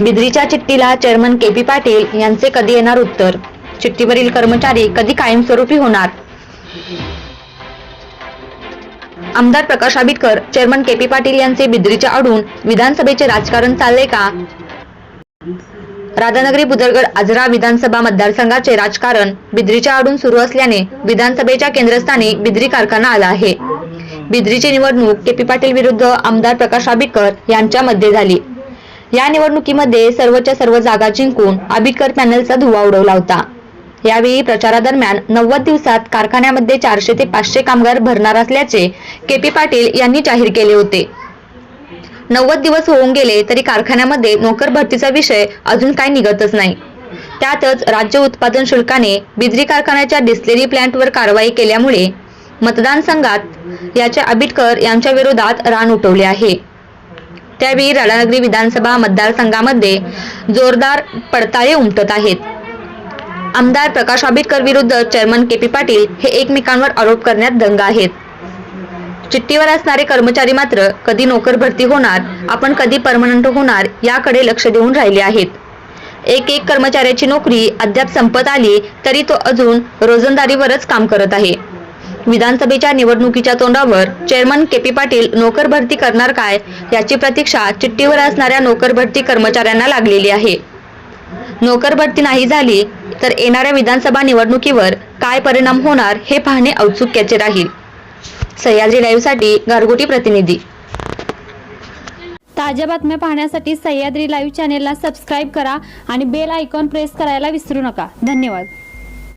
बिद्रीच्या चिठ्ठीला chairman K P Patil यांचे कधी येणार उत्तर? चिठ्ठीवरील कर्मचारी कधी कायमस्वरूपी होणार? आमदार Prakash Ambedkar chairman K P Patil यांचे बिद्रीच्या आडून विधानसभेचे राजकारण चालले का? राधानगरी बुदरगड आजरा विधानसभा मतदारसंघाचे राजकारण बिद्रीच्या आडून सुरू असल्याने विधानसभेच्या केंद्रस्थानी बिद्री कारखाना आला आहे. बिद्रीची निवडणूक के पी पाटील विरुद्ध आमदार प्रकाश आंबेडकर यांच्यामध्ये झाली. या निवडणुकीमध्ये सर्वच्या सर्व जागा जिंकून आबिकर पॅनलचा धुवा उडवला होता. यावेळी प्रचारादरम्यान नव्वद दिवसात कारखान्यामध्ये चारशे ते पाचशे कामगार भरणार असल्याचे के पी पाटील यांनी जाहीर केले होते. नव्वद दिवस होऊन गेले तरी कारखान्यामध्ये नोकर भरतीचा विषय अजून काही निघतच नाही. त्यातच राज्य उत्पादन शुल्काने बिजली कारखान्याच्या डिस्लेरी प्लॅन्टवर कारवाई केल्यामुळे मतदान संघात याच्या आबिटकर यांच्या विरोधात रान उठवले आहे. त्यावेळी राधानगरी विधानसभा मतदारसंघामध्ये जोरदार पडताळे उमटत आहेत. आमदार प्रकाश आंबेडकर विरुद्ध चेअरमन के पी पाटील हे एकमेकांवर आरोप करण्यात दंग आहेत. चिठ्ठीवर असणारे कर्मचारी मात्र कधी नोकर भरती होणार आपण कधी परमनंट होणार याकडे लक्ष देऊन राहिले आहेत. एक एक कर्मचाऱ्याची नोकरी अद्याप संपत आली तरी तो अजून रोजंदारीवरच काम करत आहे. विधानसभेच्या निवडणुकीच्या तोंडावर चेअरमन के पी पाटील नोकर भरती करणार काय याची प्रतीक्षा चिठ्ठीवर असणाऱ्या नोकर भरती कर्मचाऱ्यांना लागलेली आहे. नोकर भरती नाही झाली तर येणाऱ्या विधानसभा निवडणुकीवर काय परिणाम होणार हे पाहणे औत्सुक्याचे राहील. सह्याद्री लाईव्हसाठी गारगोटी प्रतिनिधी. ताज्या बातम्या पाहण्यासाठी सह्याद्री लाईव्ह चॅनेलला सबस्क्राईब करा आणि बेल आयकॉन प्रेस करायला विसरू नका. धन्यवाद.